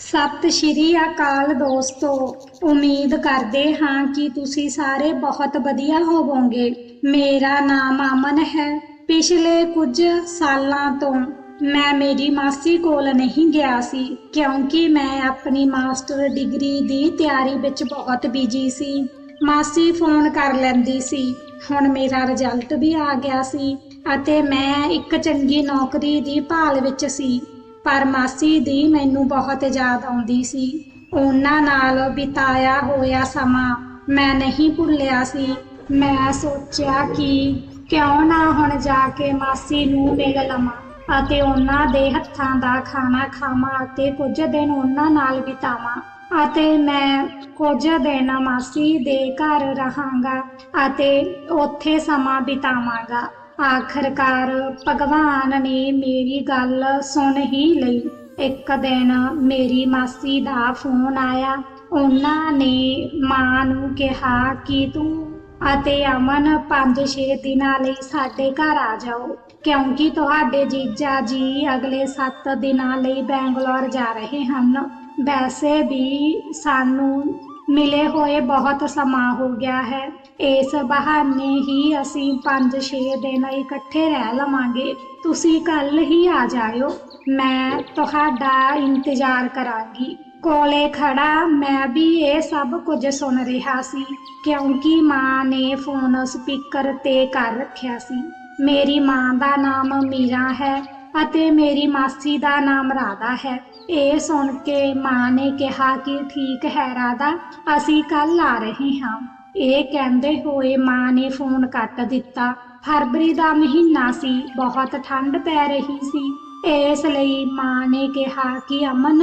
ਸਤਿ ਸ਼੍ਰੀ ਅਕਾਲ ਦੋਸਤੋ। ਉਮੀਦ ਕਰਦੇ ਹਾਂ ਕਿ ਤੁਸੀਂ ਸਾਰੇ ਬਹੁਤ ਵਧੀਆ ਹੋਵੋਗੇ। ਮੇਰਾ ਨਾਮ ਅਮਨ ਹੈ। ਪਿਛਲੇ ਕੁਝ ਸਾਲਾਂ ਤੋਂ ਮੈਂ ਮੇਰੀ ਮਾਸੀ ਕੋਲ ਨਹੀਂ ਗਿਆ ਸੀ, ਕਿਉਂਕਿ ਮੈਂ ਆਪਣੀ ਮਾਸਟਰ ਡਿਗਰੀ ਦੀ ਤਿਆਰੀ ਵਿੱਚ ਬਹੁਤ ਬਿਜ਼ੀ ਸੀ। ਮਾਸੀ ਫੋਨ ਕਰ ਲੈਂਦੀ ਸੀ। ਹੁਣ ਮੇਰਾ ਰਿਜ਼ਲਟ ਵੀ ਆ ਗਿਆ ਸੀ ਅਤੇ ਮੈਂ ਇੱਕ ਚੰਗੀ ਨੌਕਰੀ ਦੀ ਭਾਲ ਵਿੱਚ ਸੀ। ਪਰ ਮਾਸੀ ਦੀ ਮੈਨੂੰ ਬਹੁਤ ਯਾਦ ਆਉਂਦੀ ਸੀ। ਉਹਨਾਂ ਨਾਲ ਬਿਤਾਇਆ ਹੋਇਆ ਸਮਾਂ ਮੈਂ ਨਹੀਂ ਭੁੱਲਿਆ ਸੀ। ਮੈਂ ਸੋਚਿਆ ਕਿ ਕਿਉਂ ਨਾ ਹੁਣ ਜਾ ਕੇ ਮਾਸੀ ਨੂੰ ਮਿਲ ਲਵਾਂ ਅਤੇ ਉਹਨਾਂ ਦੇ ਹੱਥਾਂ ਦਾ ਖਾਣਾ ਖਾਵਾਂ ਅਤੇ ਕੁਝ ਦਿਨ ਉਹਨਾਂ ਨਾਲ ਬਿਤਾਵਾਂ ਅਤੇ ਮੈਂ ਕੁਝ ਦਿਨ ਮਾਸੀ ਦੇ ਘਰ ਰਹਾਂਗਾ ਅਤੇ ਉੱਥੇ ਸਮਾਂ ਬਿਤਾਵਾਂਗਾ। ਆਖਰਕਾਰ ਭਗਵਾਨ ਨੇ ਮੇਰੀ ਗੱਲ ਸੁਣ ਹੀ ਲਈ। ਇੱਕ ਦਿਨ ਮੇਰੀ ਮਾਸੀ ਦਾ ਫੋਨ ਆਇਆ। ਉਹਨਾਂ ਨੇ ਮਾਂ ਨੂੰ ਕਿਹਾ ਕਿ ਤੂੰ ਅਤੇ ਅਮਨ 5-6 ਦਿਨਾਂ ਲਈ ਸਾਡੇ ਘਰ ਆ ਜਾਓ, ਕਿਉਂਕਿ ਤੁਹਾਡੇ ਜੀਜਾ ਜੀ ਅਗਲੇ 7 ਦਿਨਾਂ ਲਈ ਬੈਂਗਲੌਰ ਜਾ ਰਹੇ ਹਨ। ਵੈਸੇ ਵੀ ਸਾਨੂੰ ਮਿਲੇ ਹੋਏ ਬਹੁਤ ਸਮਾਂ ਹੋ ਗਿਆ ਹੈ। ਇਸ ਬਹਾਨੇ ਹੀ ਅਸੀਂ 5-6 ਦਿਨ ਇਕੱਠੇ ਰਹਿ ਲਵਾਂਗੇ। ਤੁਸੀਂ ਕੱਲ ਹੀ ਆ ਜਾਇਓ। ਮੈਂ ਤੁਹਾਡਾ ਇੰਤਜ਼ਾਰ ਕਰਾਂਗੀ। ਕੋਲੇ ਖੜਾ ਮੈਂ ਵੀ ਇਹ ਸਭ ਕੁਝ ਸੁਣ ਰਿਹਾ ਸੀ, ਕਿਉਂਕਿ ਮਾਂ ਨੇ ਫੋਨ ਸਪੀਕਰ ਤੇ ਕਰ ਰੱਖਿਆ ਸੀ। ਮੇਰੀ ਮਾਂ ਦਾ ਨਾਮ ਮੀਰਾ ਹੈ। ਅਤੇ ਮੇਰੀ ਮਾਸੀ ਦਾ ਨਾਮ ਰਾਧਾ ਹੈ। ਇਹ ਸੁਣ ਕੇ ਮਾਂ ਨੇ ਕਿਹਾ ਕਿ ਠੀਕ ਹੈ ਰਾਧਾ, ਅਸੀਂ ਕੱਲ ਆ ਰਹੇ ਹਾਂ। ਇਹ ਕਹਿੰਦੇ ਹੋਏ ਮਾਂ ਨੇ ਫੋਨ ਕੱਟ ਦਿੱਤਾ। ਫਰਵਰੀ ਦਾ ਮਹੀਨਾ ਸੀ, ਬਹੁਤ ਠੰਡ ਪੈ ਰਹੀ ਸੀ। ਇਸ ਲਈ ਮਾਂ ਨੇ ਕਿਹਾ ਕਿ ਅਮਨ,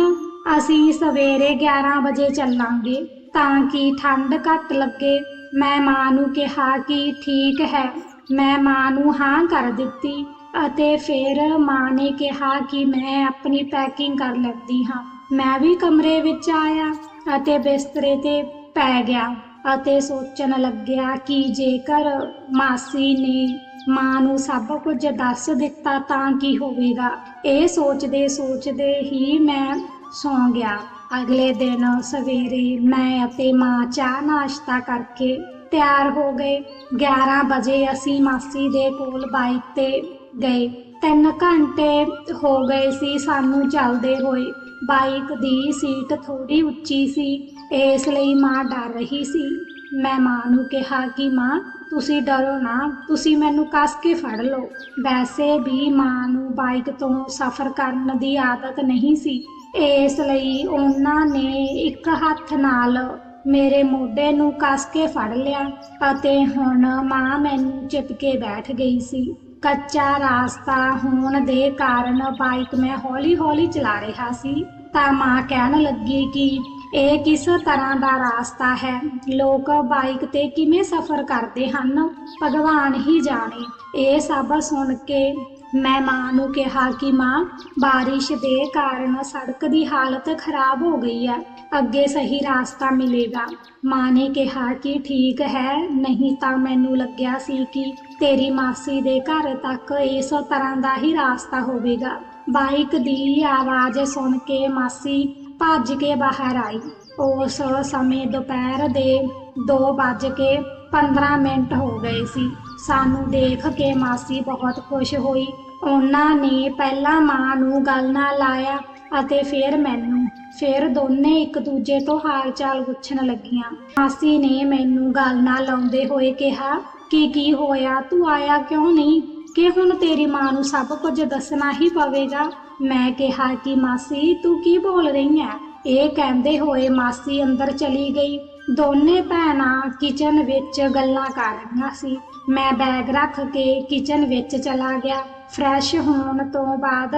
ਅਸੀਂ ਸਵੇਰੇ 11 ਵਜੇ ਚੱਲਾਂਗੇ, ਤਾਂ ਕਿ ਠੰਡ ਘੱਟ ਲੱਗੇ। ਮੈਂ ਮਾਂ ਨੂੰ ਕਿਹਾ ਕਿ ਠੀਕ ਹੈ। ਮੈਂ ਮਾਂ ਨੂੰ ਹਾਂ ਕਰ ਦਿੱਤੀ। ਅਤੇ ਫਿਰ ਮਾਂ ਨੇ ਕਿਹਾ ਕਿ ਮੈਂ ਆਪਣੀ ਪੈਕਿੰਗ ਕਰ ਲੈਂਦੀ ਹਾਂ। ਮੈਂ ਵੀ ਕਮਰੇ ਵਿੱਚ ਆਇਆ ਅਤੇ ਬਿਸਤਰੇ ਤੇ ਪੈ ਗਿਆ ਅਤੇ ਸੋਚਣ ਲੱਗਿਆ ਕਿ ਜੇਕਰ ਮਾਸੀ ਨੇ ਮਾਂ ਨੂੰ ਸਭ ਕੁਝ ਦੱਸ ਦਿੱਤਾ ਤਾਂ ਕੀ ਹੋਵੇਗਾ। ਇਹ ਸੋਚਦੇ ਸੋਚਦੇ ਹੀ ਮੈਂ ਸੌਂ ਗਿਆ। ਅਗਲੇ ਦਿਨ ਸਵੇਰੇ ਮੈਂ ਅਤੇ ਮਾਂ ਚਾਹ ਨਾਸ਼ਤਾ ਕਰਕੇ ਤਿਆਰ ਹੋ ਗਏ। 11 ਵਜੇ ਅਸੀਂ ਮਾਸੀ ਦੇ ਕੋਲ ਬਾਈਕ ਤੇ ਗਏ। ਤਿੰਨ ਘੰਟੇ ਹੋ ਗਏ ਸੀ ਸਾਨੂੰ ਚੱਲਦੇ ਹੋਏ। ਬਾਈਕ ਦੀ ਸੀਟ ਥੋੜੀ ਉੱਚੀ ਸੀ, ਇਸ ਲਈ ਮਾਂ ਡਰ ਰਹੀ ਸੀ। ਮੈਂ ਮਾਂ ਨੂੰ ਕਿਹਾ ਕਿ ਮਾਂ, ਤੁਸੀਂ ਡਰੋ ਨਾ, ਤੁਸੀਂ ਮੈਨੂੰ ਕੱਸ ਕੇ ਫੜ ਲਓ। ਵੈਸੇ ਵੀ ਮਾਂ ਨੂੰ ਬਾਈਕ ਤੋਂ ਸਫ਼ਰ ਕਰਨ ਦੀ ਆਦਤ ਨਹੀਂ ਸੀ। ਇਸ ਲਈ ਉਹਨਾਂ ਨੇ ਇੱਕ ਹੱਥ ਨਾਲ ਮੇਰੇ ਮੋਢੇ ਨੂੰ ਕੱਸ ਕੇ ਫੜ ਲਿਆ ਅਤੇ ਹੁਣ ਮਾਂ ਮੈਨੂੰ ਚਿਪਕੇ ਬੈਠ ਗਈ ਸੀ। ਕੱਚਾ ਰਾਸਤਾ ਹੋਣ ਦੇ ਕਾਰਨ ਬਾਈਕ ਮੈਂ ਹੌਲੀ-ਹੌਲੀ ਚਲਾ ਰਿਹਾ ਸੀ, ਤਾਂ ਮਾਂ ਕਹਿਣ ਲੱਗੀ ਕਿ ਇਹ ਕਿਸ ਤਰ੍ਹਾਂ ਦਾ ਰਾਸਤਾ ਹੈ? ਲੋਕ ਬਾਈਕ ਤੇ ਕਿਵੇਂ ਸਫ਼ਰ ਕਰਦੇ ਹਨ? ਭਗਵਾਨ ਹੀ ਜਾਣੇ। ਇਹ ਸਭ ਸੁਣ ਕੇ ਮੈਂ ਮਾਂ ਨੂੰ ਕਿਹਾ ਕਿ ਮਾਂ, ਬਾਰਿਸ਼ ਦੇ ਕਾਰਨ ਸੜਕ ਦੀ ਹਾਲਤ ਖਰਾਬ ਹੋ ਗਈ ਹੈ, ਅੱਗੇ ਸਹੀ ਰਾਸਤਾ ਮਿਲੇਗਾ। ਮਾਂ ਨੇ ਕਿਹਾ ਕਿ ਠੀਕ ਹੈ, ਨਹੀਂ ਤਾਂ ਮੈਨੂੰ ਲੱਗਿਆ ਸੀ ਕਿ ਤੇਰੀ ਮਾਸੀ ਦੇ ਘਰ ਤੱਕ ਇਸ ਤਰ੍ਹਾਂ ਦਾ ਹੀ ਰਾਸਤਾ ਹੋਵੇਗਾ। ਬਾਈਕ ਦੀ ਆਵਾਜ਼ ਸੁਣ ਕੇ ਮਾਸੀ ਭੱਜ ਕੇ ਬਾਹਰ ਆਈ। ਉਸ ਸਮੇਂ ਦੁਪਹਿਰ ਦੇ 2:15 ਮਿੰਟ ਹੋ ਗਏ ਸੀ। ਸਾਨੂੰ ਦੇਖ ਕੇ ਮਾਸੀ ਬਹੁਤ ਖੁਸ਼ ਹੋਈ। ਉਹਨਾਂ ਨੇ ਪਹਿਲਾਂ ਮਾਂ ਨੂੰ ਗੱਲ ਨਾਲ ਲਾਇਆ ਅਤੇ ਫਿਰ ਮੈਨੂੰ। ਫਿਰ ਦੋਨੇ ਇੱਕ ਦੂਜੇ ਤੋਂ ਹਾਲ ਚਾਲ ਪੁੱਛਣ ਲੱਗੀਆਂ। ਮਾਸੀ ਨੇ ਮੈਨੂੰ ਗੱਲ ਨਾਲ ਲਾਉਂਦੇ ਹੋਏ ਕਿਹਾ, ਕਿ, ਕੀ ਹੋਇਆ? ਤੂੰ ਆਇਆ ਕਿਉਂ ਨਹੀਂ? ਕਿ ਹੁਣ ਤੇਰੀ ਮਾਂ ਨੂੰ ਸਭ ਕੁਝ ਦੱਸਣਾ ਹੀ ਪਵੇਗਾ? ਮੈਂ ਕਿਹਾ, ਕਿ ਮਾਸੀ, ਤੂੰ ਕੀ ਬੋਲ ਰਹੀ ਹੈ ਇਹ ਕਹਿੰਦੇ ਹੋਏ ਮਾਸੀ ਅੰਦਰ ਚਲੀ ਗਈ। ਦੋਨੇ ਭੈਣਾਂ ਕਿਚਨ ਵਿੱਚ ਗੱਲਾਂ ਕਰ ਰਹੀਆਂ ਸੀ। ਮੈਂ ਬੈਗ ਰੱਖ ਕੇ ਕਿਚਨ ਵਿੱਚ ਚਲਾ ਗਿਆ। ਫਰੈਸ਼ ਹੋਣ ਤੋਂ ਬਾਅਦ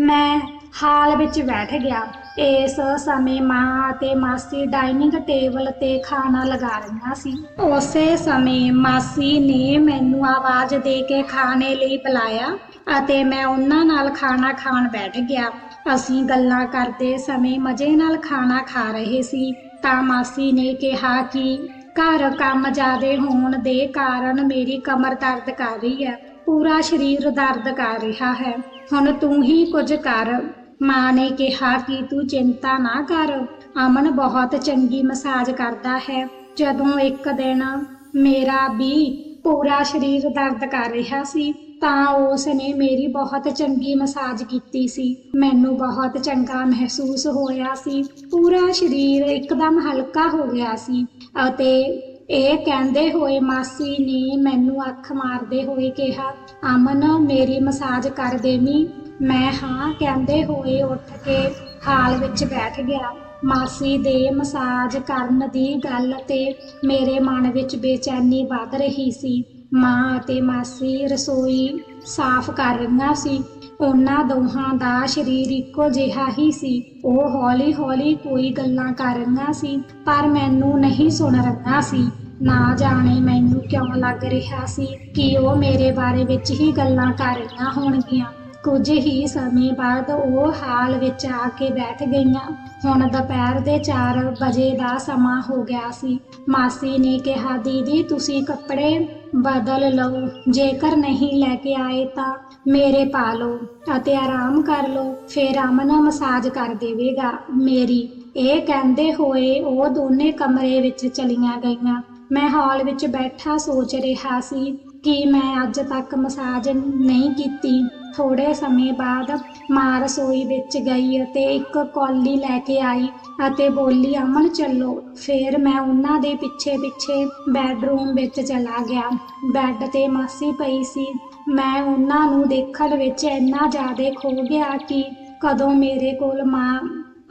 ਮੈਂ ਹਾਲ ਵਿੱਚ ਬੈਠ ਗਿਆ। ਇਸ ਸਮੇਂ ਮਾਂ ਅਤੇ ਮਾਸੀ ਡਾਈਨਿੰਗ ਟੇਬਲ ਤੇ ਖਾਣਾ ਲਗਾ ਰਹੀਆਂ ਸੀ। ਉਸੇ ਸਮੇਂ ਮਾਸੀ ਨੇ ਮੈਨੂੰ ਆਵਾਜ਼ ਦੇ ਕੇ ਖਾਣੇ ਲਈ ਬੁਲਾਇਆ ਅਤੇ ਮੈਂ ਉਹਨਾਂ ਨਾਲ ਖਾਣਾ ਖਾਣ ਬੈਠ ਗਿਆ। ਅਸੀਂ ਗੱਲਾਂ ਕਰਦੇ ਸਮੇਂ ਮਜ਼ੇ ਨਾਲ ਖਾਣਾ ਖਾ ਰਹੇ ਸੀ ਤਾਂ ਮਾਸੀ ਨੇ ਕਿਹਾ ਕਿ ਘਰ ਕੰਮ ਜ਼ਿਆਦੇ ਹੋਣ ਦੇ ਕਾਰਨ ਮੇਰੀ ਕਮਰ ਦਰਦ ਕਰ ਰਹੀ ਹੈ, ਪੂਰਾ ਸਰੀਰ ਦਰਦ ਕਰ ਰਿਹਾ ਹੈ। ਹੁਣ ਤੂੰ ਹੀ ਕੁਝ ਕਰ। ਮਾਂ ਨੇ ਕਿਹਾ ਕਿ ਤੂੰ ਚਿੰਤਾ ਨਾ ਕਰ। ਅਮਨ ਬਹੁਤ ਚੰਗੀ ਮਸਾਜ ਕਰਦਾ ਹੈ। ਜਦੋਂ ਇੱਕ ਦਿਨ ਮੇਰਾ ਵੀ ਪੂਰਾ ਸਰੀਰ ਦਰਦ ਕਰ ਰਿਹਾ ਸੀ ਤਾਂ ਉਸ ਨੇ ਮੇਰੀ ਬਹੁਤ ਚੰਗੀ ਮਸਾਜ ਕੀਤੀ ਸੀ। ਮੈਨੂੰ ਬਹੁਤ ਚੰਗਾ ਮਹਿਸੂਸ ਹੋਇਆ ਸੀ। ਪੂਰਾ ਸਰੀਰ ਇੱਕਦਮ ਹਲਕਾ ਹੋ ਗਿਆ ਸੀ ਅਤੇ ਇਹ ਕਹਿੰਦੇ ਹੋਏ ਮਾਸੀ ਨੇ ਮੈਨੂੰ ਅੱਖ ਮਾਰਦੇ ਹੋਏ ਕਿਹਾ, ਅਮਨ, ਮੇਰੀ ਮਸਾਜ ਕਰ ਦੇਵੀਂ। ਮੈਂ ਹਾਂ ਕਹਿੰਦੇ ਹੋਏ ਉੱਠ ਕੇ ਹਾਲ ਵਿੱਚ ਬੈਠ ਗਿਆ। ਮਾਸੀ ਦੇ ਮਸਾਜ ਕਰਨ ਦੀ ਗੱਲ ਤੇ ਮੇਰੇ ਮਨ ਵਿੱਚ ਬੇਚੈਨੀ ਵੱਧ ਰਹੀ ਸੀ। ਮਾਂ ਅਤੇ ਮਾਸੀ ਰਸੋਈ ਸਾਫ਼ ਕਰ ਰਹੀਆਂ ਸੀ। ਉਹਨਾਂ ਦੋਹਾਂ ਦਾ ਸਰੀਰ ਇੱਕੋ ਜਿਹਾ ਹੀ ਸੀ। ਉਹ ਹੌਲੀ-ਹੌਲੀ ਕੋਈ ਗੱਲਾਂ ਕਰ ਰਹੀਆਂ ਸੀ, ਪਰ ਮੈਨੂੰ ਨਹੀਂ ਸੁਣ ਰਹੀਆਂ ਸੀ। ਨਾ ਜਾਣੇ ਮੈਨੂੰ ਕਿਉਂ ਲੱਗ ਰਿਹਾ ਸੀ ਕਿ ਉਹ ਮੇਰੇ ਬਾਰੇ ਵਿੱਚ ਹੀ ਗੱਲਾਂ ਕਰ ਰਹੀਆਂ ਹੋਣਗੀਆਂ। ਕੁਝ ਹੀ ਸਮੇਂ ਬਾਅਦ ਉਹ ਹਾਲ ਵਿੱਚ ਆ ਕੇ ਬੈਠ ਗਈਆਂ। ਹੁਣ ਦੁਪਹਿਰ ਦੇ 4 ਵਜੇ ਦਾ ਸਮਾਂ ਹੋ ਗਿਆ ਸੀ। ਮਾਸੀ ਨੇ ਕਿਹਾ, ਦੀਦੀ, ਤੁਸੀਂ ਕੱਪੜੇ ਬਦਲ ਲਓ। ਜੇਕਰ ਨਹੀਂ ਲੈ ਕੇ ਆਏ ਤਾਂ ਮੇਰੇ ਪਾ ਲਓ ਅਤੇ ਆਰਾਮ ਕਰ ਲਓ। ਫਿਰ ਅਮਨ ਮਸਾਜ ਕਰ ਦੇਵੇਗਾ। ਮੇਰੀ ਇਹ ਕਹਿੰਦੇ ਹੋਏ ਉਹ ਦੋਨੇ ਕਮਰੇ ਵਿੱਚ ਚਲੀਆਂ ਗਈਆਂ। ਮੈਂ ਹਾਲ ਵਿੱਚ ਬੈਠਾ ਸੋਚ ਰਿਹਾ ਸੀ ਕਿ ਮੈਂ ਅੱਜ ਤੱਕ ਮਸਾਜ ਨਹੀਂ ਕੀਤੀ। ਥੋੜੇ ਸਮੇਂ ਬਾਅਦ ਮਾਂ ਰਸੋਈ ਵਿੱਚ ਗਈ ਅਤੇ ਇੱਕ ਕੌਲੀ ਲੈ ਕੇ ਆਈ ਅਤੇ ਬੋਲੀ, ਅਮਨ, ਚੱਲੋ। ਫਿਰ ਮੈਂ ਉਹਨਾਂ ਦੇ ਪਿੱਛੇ ਪਿੱਛੇ ਬੈੱਡਰੂਮ ਵਿੱਚ ਚਲਾ ਗਿਆ। ਬੈੱਡ ਤੇ ਮਾਸੀ ਪਈ ਸੀ। ਮੈਂ ਉਹਨਾਂ ਨੂੰ ਦੇਖਣ ਵਿੱਚ ਇੰਨਾ ਜ਼ਿਆਦਾ ਖੋ ਗਿਆ ਕਿ ਕਦੋਂ ਮੇਰੇ ਕੋਲ ਮਾਂ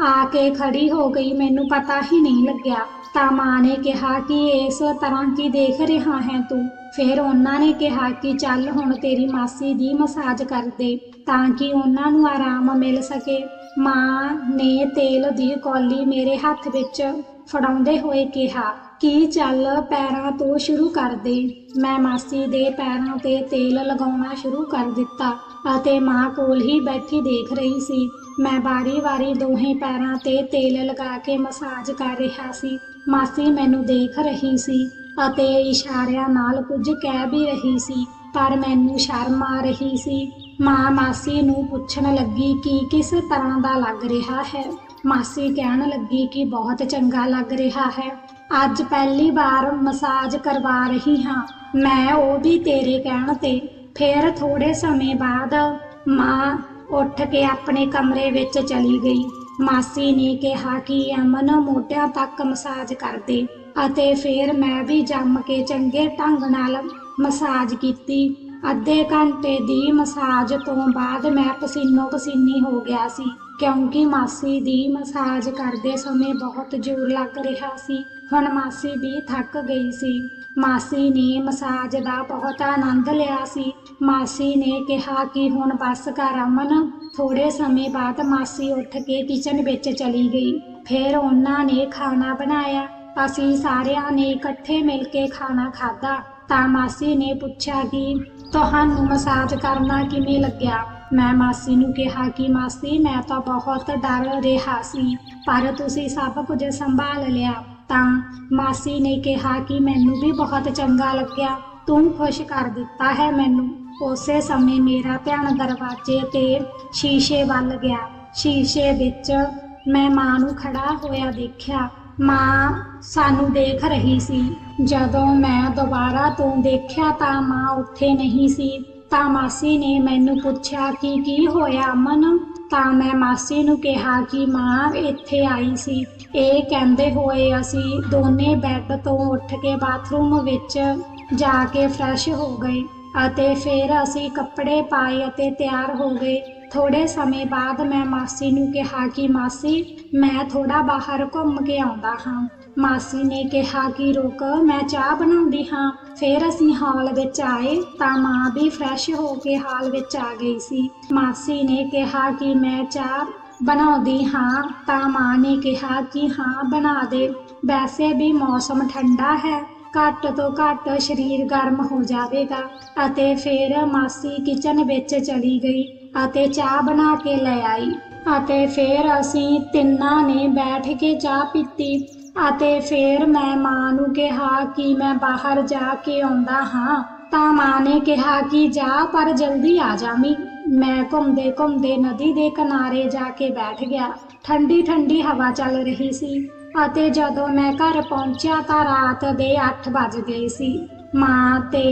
ਆ ਕੇ ਖੜੀ ਹੋ ਗਈ, ਮੈਨੂੰ ਪਤਾ ਹੀ ਨਹੀਂ ਲੱਗਿਆ। ਤਾਂ ਮਾਂ ਨੇ ਕਿਹਾ ਕਿ ਇਸ ਤਰ੍ਹਾਂ ਕੀ ਦੇਖ ਰਿਹਾ ਹੈ ਤੂੰ? ਫਿਰ ਉਹਨਾਂ ਨੇ ਕਿਹਾ ਕਿ ਚੱਲ ਹੁਣ ਤੇਰੀ ਮਾਸੀ ਦੀ ਮਸਾਜ ਕਰ ਦੇ, ਤਾਂ ਕਿ ਉਹਨਾਂ ਨੂੰ ਆਰਾਮ ਮਿਲ ਸਕੇ। ਮਾਂ ਨੇ ਤੇਲ ਦੀ ਕੌਲੀ ਮੇਰੇ ਹੱਥ ਵਿੱਚ ਫੜਾਉਂਦੇ ਹੋਏ ਕਿਹਾ, ਕੀ ਚੱਲ, ਪੈਰਾਂ ਤੋਂ ਸ਼ੁਰੂ ਕਰ ਦੇ। ਮੈਂ ਮਾਸੀ ਦੇ ਪੈਰਾਂ ਤੇ ਤੇਲ ਲਗਾਉਣਾ ਸ਼ੁਰੂ ਕਰ ਦਿੱਤਾ ਅਤੇ ਮਾਂ ਕੋਲ ਹੀ ਬੈਠੀ ਦੇਖ ਰਹੀ ਸੀ। ਮੈਂ ਵਾਰੀ-ਵਾਰੀ ਦੋਹੇ ਪੈਰਾਂ ਤੇ ਤੇਲ ਲਗਾ ਕੇ ਮਸਾਜ ਕਰ ਰਿਹਾ ਸੀ। ਮਾਸੀ ਮੈਨੂੰ ਦੇਖ ਰਹੀ ਸੀ ਅਤੇ ਇਸ਼ਾਰਿਆਂ ਨਾਲ ਕੁਝ ਕਹਿ ਵੀ ਰਹੀ ਸੀ, ਪਰ ਮੈਨੂੰ ਸ਼ਰਮ ਆ ਰਹੀ ਸੀ। ਮਾਂ ਮਾਸੀ ਨੂੰ ਪੁੱਛਣ ਲੱਗੀ ਕਿ ਕਿਸ ਤਰ੍ਹਾਂ ਦਾ ਲੱਗ ਰਿਹਾ ਹੈ। ਮਾਸੀ ਕਹਿਣ ਲੱਗੀ ਕਿ ਬਹੁਤ ਚੰਗਾ ਲੱਗ ਰਿਹਾ ਹੈ। ਅੱਜ ਪਹਿਲੀ ਵਾਰ ਮਸਾਜ ਕਰਵਾ ਰਹੀ ਹਾਂ। ਮੈਂ ਉਹ ਵੀ ਤੇਰੇ ਕਹਿਣ ਤੇ, ਫਿਰ ਥੋੜੇ ਸਮੇਂ ਬਾਅਦ ਮਾਂ ਉੱਠ ਕੇ ਆਪਣੇ ਕਮਰੇ ਵਿੱਚ ਚਲੀ ਗਈ। ਮਾਸੀ ਨੇ ਕਿਹਾ ਕਿ ਅਮਨ ਮੋਢਿਆਂ ਤੱਕ ਮਸਾਜ ਕਰ ਦੇ ਅਤੇ ਫਿਰ ਮੈਂ ਵੀ ਜੰਮ ਕੇ ਚੰਗੇ ਢੰਗ ਨਾਲ ਮਸਾਜ ਕੀਤੀ। ਅੱਧੇ ਘੰਟੇ ਦੀ ਮਸਾਜ ਤੋਂ ਬਾਅਦ ਮੈਂ ਪਸੀਨੋ ਪਸੀਨੀ ਹੋ ਗਿਆ ਸੀ, ਕਿਉਂਕਿ ਮਾਸੀ ਦੀ ਮਸਾਜ ਕਰਦੇ ਸਮੇਂ ਬਹੁਤ ਜ਼ੋਰ ਲੱਗ ਰਿਹਾ ਸੀ। ਹੁਣ ਮਾਸੀ ਵੀ ਥੱਕ ਗਈ ਸੀ। ਮਾਸੀ ਨੇ ਮਸਾਜ ਦਾ ਬਹੁਤ ਆਨੰਦ ਲਿਆ ਸੀ। ਮਾਸੀ ਨੇ ਕਿਹਾ ਕਿ ਹੁਣ ਬਸ ਕਰ ਅਮਨ ਥੋੜੇ ਸਮੇਂ ਬਾਅਦ ਮਾਸੀ ਉੱਠ ਕੇ ਕਿਚਨ ਵਿੱਚ ਚਲੀ ਗਈ। ਫਿਰ ਉਹਨਾਂ ਨੇ ਖਾਣਾ ਬਣਾਇਆ। ਅਸੀਂ ਸਾਰਿਆਂ ਨੇ ਇਕੱਠੇ ਮਿਲ ਕੇ ਖਾਣਾ ਖਾਧਾ। ਤਾਂ ਮਾਸੀ ਨੇ ਪੁੱਛਿਆ ਕਿ ਤੁਹਾਨੂੰ ਮਸਾਜ ਕਰਨਾ ਕਿਵੇਂ ਲੱਗਿਆ? ਮੈਂ ਮਾਸੀ ਨੂੰ ਕਿਹਾ ਕਿ ਮਾਸੀ, ਮੈਂ ਤਾਂ ਬਹੁਤ ਡਰ ਰਿਹਾ ਸੀ, ਪਰ ਤੁਸੀਂ ਸਭ ਕੁਝ ਸੰਭਾਲ ਲਿਆ। ਤਾਂ ਮਾਸੀ ਨੇ ਕਿਹਾ ਕਿ ਮੈਨੂੰ ਵੀ ਬਹੁਤ ਚੰਗਾ ਲੱਗਿਆ। ਤੂੰ ਖੁਸ਼ ਕਰ ਦਿੱਤਾ ਹੈ ਮੈਨੂੰ। ਉਸੇ ਸਮੇਂ ਮੇਰਾ ਧਿਆਨ ਦਰਵਾਜ਼ੇ ਤੇ ਸ਼ੀਸ਼ੇ ਵੱਲ ਗਿਆ। ਸ਼ੀਸ਼ੇ ਵਿੱਚ ਮੈਂ ਮਾਂ ਨੂੰ ਖੜਾ ਹੋਇਆ ਦੇਖਿਆ। ਮਾਂ ਸਾਨੂੰ ਦੇਖ ਰਹੀ ਸੀ। ਜਦੋਂ ਮੈਂ ਦੁਬਾਰਾ ਤੋਂ ਦੇਖਿਆ ਤਾਂ ਮਾਂ ਉੱਥੇ ਨਹੀਂ ਸੀ। ਤਾਂ ਮਾਸੀ ਨੇ ਮੈਨੂੰ ਪੁੱਛਿਆ ਕਿ ਕੀ ਹੋਇਆ ਅਮਨ? ਤਾਂ ਮੈਂ ਮਾਸੀ ਨੂੰ ਕਿਹਾ ਕਿ ਮਾਂ ਇੱਥੇ ਆਈ ਸੀ। ਇਹ ਕਹਿੰਦੇ ਹੋਏ ਅਸੀਂ ਦੋਨੇ ਬੈੱਡ ਤੋਂ ਉੱਠ ਕੇ ਬਾਥਰੂਮ ਵਿੱਚ ਜਾ ਕੇ ਫਰੈਸ਼ ਹੋ ਗਏ ਅਤੇ ਫਿਰ ਅਸੀਂ ਕੱਪੜੇ ਪਾਏ ਅਤੇ ਤਿਆਰ ਹੋ ਗਏ। ਥੋੜੇ ਸਮੇਂ ਬਾਅਦ ਮੈਂ ਮਾਸੀ ਨੂੰ ਕਿਹਾ ਕਿ ਮਾਸੀ, ਮੈਂ ਥੋੜਾ ਬਾਹਰ ਘੁੰਮ ਕੇ ਆਉਂਦਾ ਹਾਂ। ਮਾਸੀ ਨੇ ਕਿਹਾ ਕਿ ਰੁਕ, ਮੈਂ ਚਾਹ ਬਣਾਉਂਦੀ ਹਾਂ। ਫਿਰ ਅਸੀਂ ਹਾਲ ਵਿੱਚ ਆਏ ਤਾਂ ਮਾਂ ਵੀ ਫਰੈਸ਼ ਹੋ ਕੇ ਹਾਲ ਵਿੱਚ ਆ ਗਈ ਸੀ। ਮਾਸੀ ਨੇ ਕਿਹਾ ਕਿ ਮੈਂ ਚਾਹ ਬਣਾਉਂਦੀ ਹਾਂ ਤਾਂ ਮਾਂ ਨੇ ਕਿਹਾ ਕਿ ਹਾਂ, ਬਣਾ ਦੇ। ਵੈਸੇ ਵੀ ਮੌਸਮ ਠੰਡਾ ਹੈ। ਘੱਟ ਤੋਂ ਘੱਟ ਸਰੀਰ ਗਰਮ ਹੋ ਜਾਵੇਗਾ। ਅਤੇ ਫਿਰ ਮਾਸੀ ਕਿਚਨ ਵਿੱਚ ਚਲੀ ਗਈ ਅਤੇ ਚਾਹ ਬਣਾ ਕੇ ਲੈ ਆਈ। ਅਤੇ ਫਿਰ ਅਸੀਂ ਤਿੰਨਾਂ ਨੇ ਬੈਠ ਕੇ ਚਾਹ ਪੀਤੀ। ਅਤੇ ਫਿਰ ਮੈਂ ਮਾਂ ਨੂੰ ਕਿਹਾ ਕਿ ਮੈਂ ਬਾਹਰ ਜਾ ਕੇ ਆਉਂਦਾ ਹਾਂ। ਤਾਂ ਮਾਂ ਨੇ ਕਿਹਾ ਕਿ ਜਾ, ਪਰ ਜਲਦੀ ਆ ਜਾਵੀਂ। ਮੈਂ ਘੁੰਮਦੇ ਘੁੰਮਦੇ ਨਦੀ ਦੇ ਕਿਨਾਰੇ ਜਾ ਕੇ ਬੈਠ ਗਿਆ। ਠੰਡੀ ਠੰਡੀ ਹਵਾ ਚੱਲ ਰਹੀ ਸੀ ਅਤੇ ਜਦੋਂ ਮੈਂ ਘਰ ਪਹੁੰਚਿਆ ਤਾਂ ਰਾਤ ਦੇ 8 ਵੱਜ ਗਏ ਸੀ। ਮਾਂ ਤੇ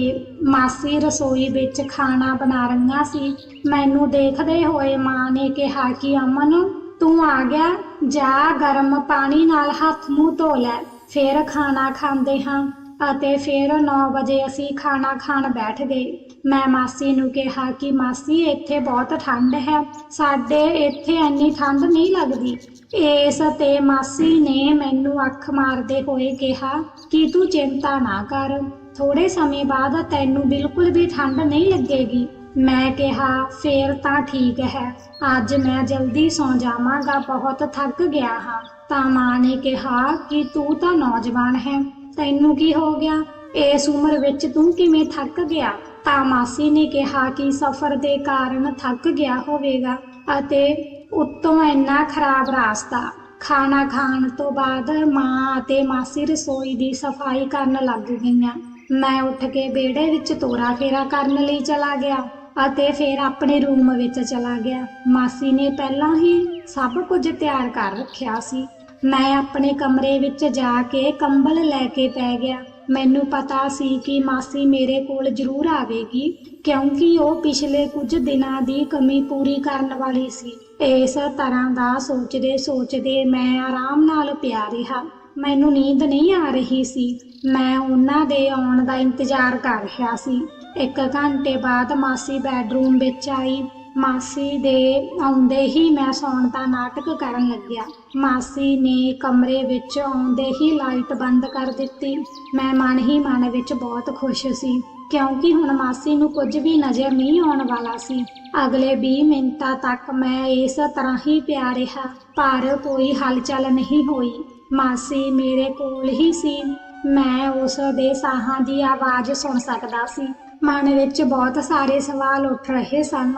ਮਾਸੀ ਰਸੋਈ ਵਿੱਚ ਖਾਣਾ ਬਣਾ ਰਹੀਆਂ ਸੀ। ਮੈਨੂੰ ਦੇਖਦੇ ਹੋਏ ਮਾਂ ਨੇ ਕਿਹਾ ਕਿ ਅਮਨ, ਤੂੰ ਆ ਗਿਆ, ਜਾ ਗਰਮ ਪਾਣੀ ਨਾਲ ਹੱਥ ਮੂੰਹ ਧੋ ਲੈ, ਫਿਰ ਖਾਣਾ ਖਾਂਦੇ ਹਾਂ। ਅਤੇ ਫਿਰ 9 ਵਜੇ ਅਸੀਂ ਖਾਣਾ ਖਾਣ ਬੈਠ ਗਏ। ਮੈਂ ਮਾਸੀ ਨੂੰ ਕਿਹਾ ਕਿ ਮਾਸੀ, ਇੱਥੇ ਬਹੁਤ ਠੰਡ ਹੈ। ਸਾਡੇ ਇੱਥੇ ਇੰਨੀ ਠੰਡ ਨਹੀਂ ਲੱਗਦੀ। ਇਸ ਤੇ ਮਾਸੀ ਨੇ ਮੈਨੂੰ ਅੱਖ ਮਾਰਦੇ ਹੋਏ ਕਿਹਾ, ਕਿ ਤੂੰ ਚਿੰਤਾ ਨਾ ਕਰ। ਥੋੜੇ ਸਮੇਂ ਬਾਅਦ ਤੈਨੂੰ ਬਿਲਕੁਲ ਵੀ ਠੰਡ ਨਹੀਂ ਲੱਗੇਗੀ। ਮੈਂ ਕਿਹਾ, ਫੇਰ ਤਾਂ ਠੀਕ ਹੈ। ਅੱਜ ਮੈਂ ਜਲਦੀ ਸੌਂ ਜਾਵਾਂਗਾ। ਬਹੁਤ ਥੱਕ ਗਿਆ ਹਾਂ। ਤਾਂ ਮਾਂ ਨੇ ਕਿਹਾ, ਕਿ ਤੂੰ ਤਾਂ ਨੌਜਵਾਨ ਹੈ। ਤੈਨੂੰ ਕੀ ਹੋ ਗਿਆ? ਇਸ ਉਮਰ ਵਿੱਚ ਤੂੰ ਕਿਵੇਂ ਥੱਕ ਗਿਆ? ਤਾਂ ਮਾਸੀ ਨੇ ਕਿਹਾ ਕਿ ਸਫ਼ਰ ਦੇ ਕਾਰਨ ਥੱਕ ਗਿਆ ਹੋਵੇਗਾ ਅਤੇ ਉੱਤੋਂ ਇੰਨਾ ਖਰਾਬ ਰਾਸਤਾ, ਖਾਣਾ ਖਾਣ ਤੋਂ ਬਾਅਦ ਮਾਂ ਅਤੇ ਮਾਸੀ ਰਸੋਈ ਦੀ ਸਫ਼ਾਈ ਕਰਨ ਲੱਗ ਗਈਆਂ। ਮੈਂ ਉੱਠ ਕੇ ਵਿਹੜੇ ਵਿੱਚ ਤੋਰਾ ਫੇਰਾ ਕਰਨ ਲਈ ਚਲਾ ਗਿਆ ਅਤੇ ਫਿਰ ਆਪਣੇ ਰੂਮ ਵਿੱਚ ਚਲਾ ਗਿਆ। ਮਾਸੀ ਨੇ ਪਹਿਲਾਂ ਹੀ ਸਭ ਕੁਝ ਤਿਆਰ ਕਰ ਰੱਖਿਆ ਸੀ। ਮੈਂ ਆਪਣੇ ਕਮਰੇ ਵਿੱਚ ਜਾ ਕੇ ਕੰਬਲ ਲੈ ਕੇ ਪੈ ਗਿਆ। ਮੈਨੂੰ ਪਤਾ ਸੀ ਕਿ ਮਾਸੀ ਮੇਰੇ ਕੋਲ ਜ਼ਰੂਰ ਆਵੇਗੀ, ਕਿਉਂਕਿ ਉਹ ਪਿਛਲੇ ਕੁਝ ਦਿਨਾਂ ਦੀ ਕਮੀ ਪੂਰੀ ਕਰਨ ਵਾਲੀ ਸੀ। ਇਸ ਤਰ੍ਹਾਂ ਦਾ ਸੋਚਦੇ ਸੋਚਦੇ ਮੈਂ ਆਰਾਮ ਨਾਲ ਪਿਆ ਰਿਹਾ। ਮੈਨੂੰ ਨੀਂਦ ਨਹੀਂ ਆ ਰਹੀ ਸੀ। ਮੈਂ ਉਹਨਾਂ ਦੇ ਆਉਣ ਦਾ ਇੰਤਜ਼ਾਰ ਕਰ ਰਿਹਾ ਸੀ। ਇੱਕ ਘੰਟੇ ਬਾਅਦ ਮਾਸੀ ਬੈੱਡਰੂਮ ਵਿੱਚ ਆਈ। ਮਾਸੀ ਦੇ ਆਉਂਦੇ ਹੀ ਮੈਂ ਸੌਣ ਦਾ ਨਾਟਕ ਕਰਨ ਲੱਗਿਆ। ਮਾਸੀ ਨੇ ਕਮਰੇ ਵਿੱਚ ਆਉਂਦੇ ਹੀ ਲਾਈਟ ਬੰਦ ਕਰ ਦਿੱਤੀ। ਮੈਂ ਮਨ ਹੀ ਮਨ ਵਿੱਚ ਬਹੁਤ ਖੁਸ਼ ਸੀ, ਕਿਉਂਕਿ ਹੁਣ ਮਾਸੀ ਨੂੰ ਕੁਝ ਵੀ ਨਜ਼ਰ ਨਹੀਂ ਆਉਣ ਵਾਲਾ ਸੀ। ਅਗਲੇ 20 ਮਿੰਟਾਂ ਤੱਕ ਮੈਂ ਇਸ ਤਰ੍ਹਾਂ ਹੀ ਪਿਆ ਰਿਹਾ, ਪਰ ਕੋਈ ਹਲਚਲ ਨਹੀਂ ਹੋਈ। ਮਾਸੀ ਮੇਰੇ ਕੋਲ ਹੀ ਸੀ। ਮੈਂ ਉਸ ਦੇ ਸਾਹਾਂ ਦੀ ਆਵਾਜ਼ ਸੁਣ ਸਕਦਾ ਸੀ। ਮਨ ਵਿੱਚ ਬਹੁਤ ਸਾਰੇ ਸਵਾਲ ਉੱਠ ਰਹੇ ਸਨ।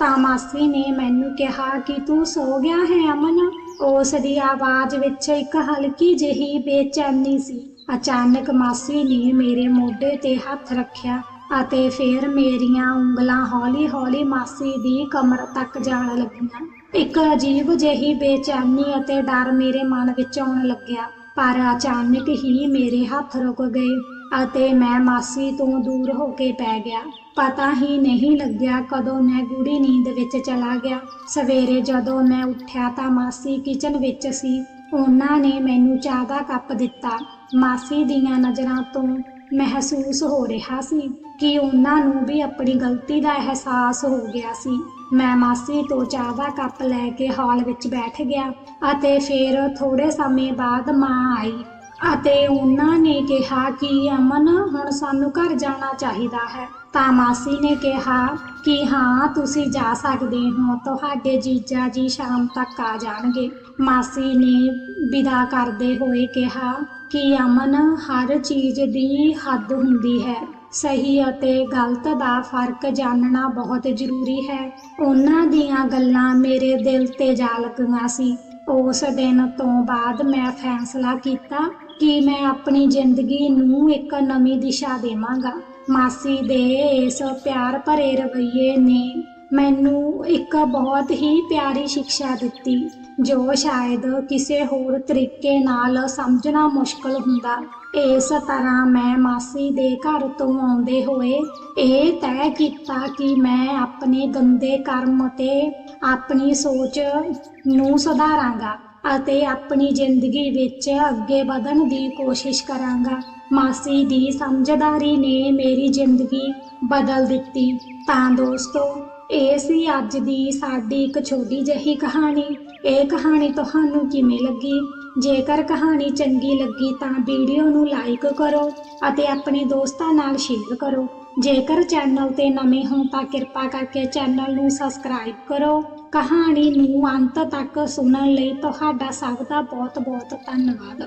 ਤਾਂ ਮਾਸੀ ਨੇ ਮੈਨੂੰ ਕਿਹਾ ਕਿ ਤੂੰ ਸੋ ਗਿਆ ਹੈ ਅਮਨ। ਉਸ ਦੀ ਆਵਾਜ਼ ਵਿੱਚ ਇੱਕ ਹਲਕੀ ਜਿਹੀ ਬੇਚੈਨੀ ਸੀ। ਅਚਾਨਕ ਮਾਸੀ ਨੇ ਮੇਰੇ ਮੋਢੇ ਤੇ ਹੱਥ ਰੱਖਿਆ ਅਤੇ ਫਿਰ ਮੇਰੀਆਂ ਉਂਗਲਾਂ ਹੌਲੀ-ਹੌਲੀ ਮਾਸੀ ਦੀ ਕਮਰ ਤੱਕ ਜਾਣ ਲੱਗੀਆਂ। ਇੱਕ ਅਜੀਬ ਜਿਹੀ ਬੇਚੈਨੀ ਅਤੇ ਡਰ ਮੇਰੇ ਮਨ ਵਿੱਚ ਆਉਣ ਲੱਗਿਆ, ਪਰ ਅਚਾਨਕ ਹੀ ਮੇਰੇ ਹੱਥ ਰੁਕ ਗਏ। ਅਤੇ ਮੈਂ ਮਾਸੀ ਤੋਂ ਦੂਰ ਹੋ ਕੇ ਪੈ ਗਿਆ। ਪਤਾ ਹੀ ਨਹੀਂ ਲੱਗਿਆ ਕਦੋਂ ਮੈਂ ਗੂੜੀ ਨੀਂਦ ਵਿੱਚ ਚਲਾ ਗਿਆ। ਸਵੇਰੇ ਜਦੋਂ ਮੈਂ ਉੱਠਿਆ ਤਾਂ ਮਾਸੀ ਕਿਚਨ ਵਿੱਚ ਸੀ। ਉਹਨਾਂ ਨੇ ਮੈਨੂੰ ਚਾਹ ਦਾ ਕੱਪ ਦਿੱਤਾ। ਮਾਸੀ ਦੀਆਂ ਨਜ਼ਰਾਂ ਤੋਂ ਮਹਿਸੂਸ ਹੋ ਰਿਹਾ ਸੀ ਕਿ ਉਹਨਾਂ ਨੂੰ ਵੀ ਆਪਣੀ ਗਲਤੀ ਦਾ ਅਹਿਸਾਸ ਹੋ ਗਿਆ ਸੀ। ਮੈਂ ਮਾਸੀ ਤੋਂ ਚਾਹ ਦਾ ਕੱਪ ਲੈ ਕੇ ਹਾਲ ਵਿੱਚ ਬੈਠ ਗਿਆ ਅਤੇ ਫਿਰ ਥੋੜੇ ਸਮੇਂ ਬਾਅਦ ਮਾਂ ਆਈ। ਅਤੇ ਉਹਨਾਂ ਨੇ ਕਿਹਾ ਕਿ ਅਮਨ ਹੁਣ ਸਾਨੂੰ ਘਰ ਜਾਣਾ ਚਾਹੀਦਾ ਹੈ। ਤਾਂ ਮਾਸੀ ਨੇ ਕਿਹਾ ਕਿ ਹਾਂ, ਤੁਸੀਂ ਜਾ ਸਕਦੇ ਹੋ। ਤੁਹਾਡੇ ਜੀਜਾ ਜੀ ਸ਼ਾਮ ਤੱਕ ਆ ਜਾਣਗੇ। ਮਾਸੀ ਨੇ ਵਿਦਾ ਕਰਦੇ ਹੋਏ ਕਿਹਾ ਕਿ ਅਮਨ ਹਰ ਚੀਜ਼ ਦੀ ਹੱਦ ਹੁੰਦੀ ਹੈ। ਸਹੀ ਅਤੇ ਗਲਤ ਦਾ ਫ਼ਰਕ ਜਾਣਨਾ ਬਹੁਤ ਜ਼ਰੂਰੀ ਹੈ। ਉਹਨਾਂ ਦੀਆਂ ਗੱਲਾਂ ਮੇਰੇ ਦਿਲ ਤੇ ਜਾ ਲੱਗੀਆਂ ਸੀ। ਉਸ ਦਿਨ ਤੋਂ ਬਾਅਦ ਮੈਂ ਫੈਸਲਾ ਕੀਤਾ ਕਿ ਮੈਂ ਆਪਣੀ ਜ਼ਿੰਦਗੀ ਨੂੰ ਇੱਕ ਨਵੀਂ ਦਿਸ਼ਾ ਦੇਵਾਂਗਾ। ਮਾਸੀ ਦੇ ਇਸ ਪਿਆਰ ਭਰੇ ਰਵੱਈਏ ਨੇ ਮੈਨੂੰ ਇੱਕ ਬਹੁਤ ਹੀ ਪਿਆਰੀ ਸਿੱਖਿਆ ਦਿੱਤੀ, ਜੋ ਸ਼ਾਇਦ ਕਿਸੇ ਹੋਰ ਤਰੀਕੇ ਨਾਲ ਸਮਝਣਾ ਮੁਸ਼ਕਲ ਹੁੰਦਾ। ਇਸ ਤਰ੍ਹਾਂ ਮੈਂ ਮਾਸੀ ਦੇ ਘਰ ਤੋਂ ਆਉਂਦੇ ਹੋਏ ਇਹ ਤੈਅ ਕੀਤਾ ਕਿ ਮੈਂ ਆਪਣੇ ਗੰਦੇ ਕਰਮ ਤੇ ਆਪਣੀ ਸੋਚ ਨੂੰ ਸੁਧਾਰਾਂਗਾ। ਅਤੇ ਆਪਣੀ ਜ਼ਿੰਦਗੀ ਵਿੱਚ ਅੱਗੇ ਵਧਣ ਦੀ ਕੋਸ਼ਿਸ਼ ਕਰਾਂਗਾ। ਮਾਸੀ ਦੀ ਸਮਝਦਾਰੀ ਨੇ ਮੇਰੀ ਜ਼ਿੰਦਗੀ ਬਦਲ ਦਿੱਤੀ। ਤਾਂ ਦੋਸਤੋ, ਇਹ ਸੀ ਅੱਜ ਦੀ ਸਾਡੀ ਇੱਕ ਛੋਟੀ ਜਿਹੀ ਕਹਾਣੀ। ਇਹ ਕਹਾਣੀ ਤੁਹਾਨੂੰ ਕਿਵੇਂ ਲੱਗੀ? ਜੇਕਰ ਕਹਾਣੀ ਚੰਗੀ ਲੱਗੀ ਤਾਂ ਵੀਡੀਓ ਨੂੰ ਲਾਈਕ ਕਰੋ ਅਤੇ ਆਪਣੇ ਦੋਸਤਾਂ ਨਾਲ ਸ਼ੇਅਰ ਕਰੋ। ਜੇਕਰ ਚੈਨਲ ਤੇ ਨਵੇਂ ਹੋ ਤਾਂ ਕਿਰਪਾ ਕਰਕੇ ਚੈਨਲ ਨੂੰ ਸਬਸਕ੍ਰਾਈਬ ਕਰੋ। ਕਹਾਣੀ ਨੂੰ ਅੰਤ ਤੱਕ ਸੁਣਨ ਲਈ ਤੁਹਾਡਾ ਸਭ ਦਾ ਬਹੁਤ ਬਹੁਤ ਧੰਨਵਾਦ।